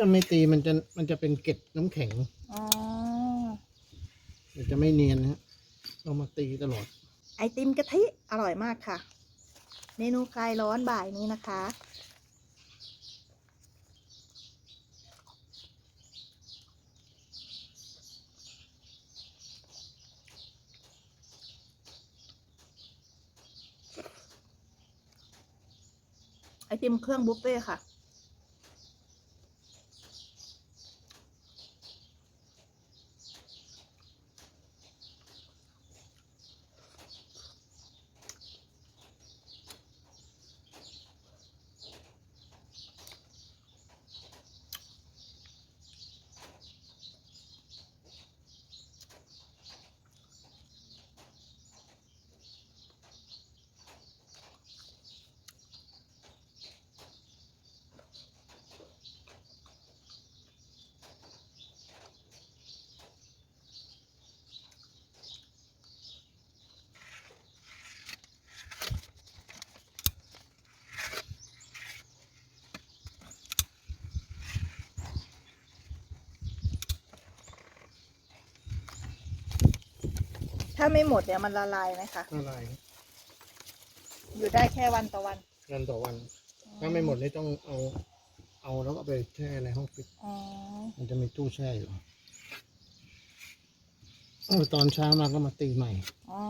จะไม่ตีมันจะมันจะเป็นเกล็ดน้ำแข็ง อ๋อ มันจะไม่เนียนนะฮะเรามาตีตลอด ไอติมกะทิอร่อยมากค่ะ เมนูคลายร้อนบ่ายนี้นะคะ ไอติมเครื่องบุฟเฟ่ต์ค่ะ ถ้าไม่หมดเนี่ยมันละลายไหมคะละลายอยู่ได้แค่วันต่อวันงานต่อวัน ถ้าไม่หมดนี่ต้องเอา เอาแล้วก็ไปแช่ในห้องฟิตอ๋อมันจะมีตู้แช่อยู่เออตอนเช้ามาก็มาตีใหม่อ๋อ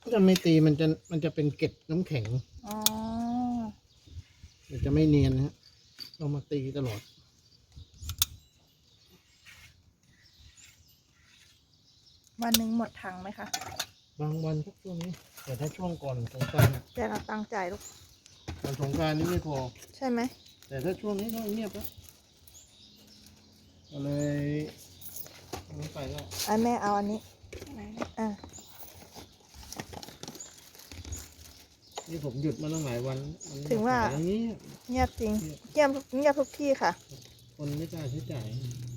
ถ้าจะไม่ตีมันจะมันจะเป็นเกล็ดน้ำแข็งอ๋อ มันจะไม่เนียนนะฮะเรามาตีตลอด วันหนึ่งหมดถังไหมคะ บางวันก็ช่วงนี้ แต่ถ้าช่วงก่อนสงกรารน่ะแต่เราตั้งใจลูก ก่อนสงกรารนี่ไม่พอ ใช่ไหม แต่ถ้าช่วงนี้ก็เงียบแล้วก็เลยเอาไม่ไปแล้วไอ้แม่เอาอันนี้ อะ นี่ผมหยุดมาตั้งหลายวันมันถึงว่า ขยอย่างนี้ เงียบจริง เงียบเงียบทุกที่ค่ะ คนไม่กล้าใช้จ่ายอ